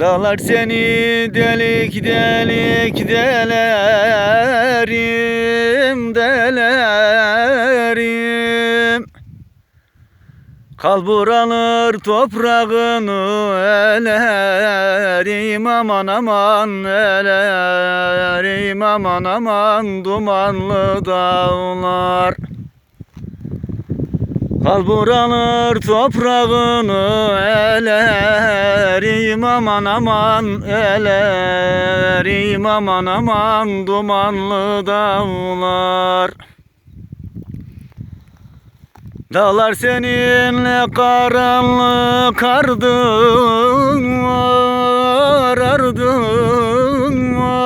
Dağlar seni delik delik delerim delerim. Kalbur alır toprağını elerim aman aman elerim aman aman dumanlı dağlar Kalbur alır toprağını elerim aman aman elerim aman aman dumanlı dağlar. Dağlar seninle karanlık ardın var ardın var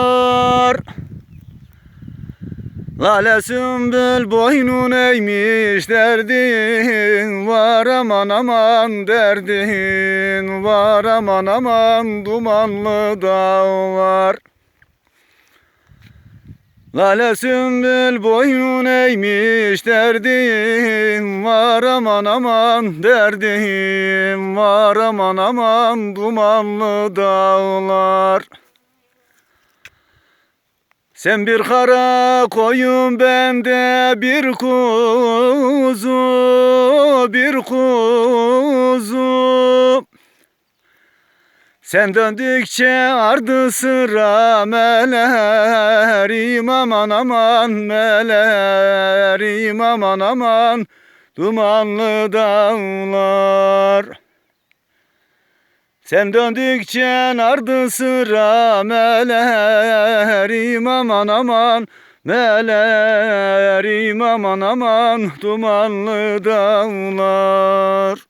Lale sümbül boynun eğmiş derdin var aman aman derdin var aman aman dumanlı dağlar Lale sümbül boynun eğmiş derdin var aman aman derdin var aman aman dumanlı dağlar sen bir kara koyun bende bir kuzu bir kuzu. Sen döndükçe ardı sıra melerim aman aman melerim aman aman dumanlı dağlar sen döndükçe ardı sıra melerim aman aman. Melerim aman aman dumanlı dağlar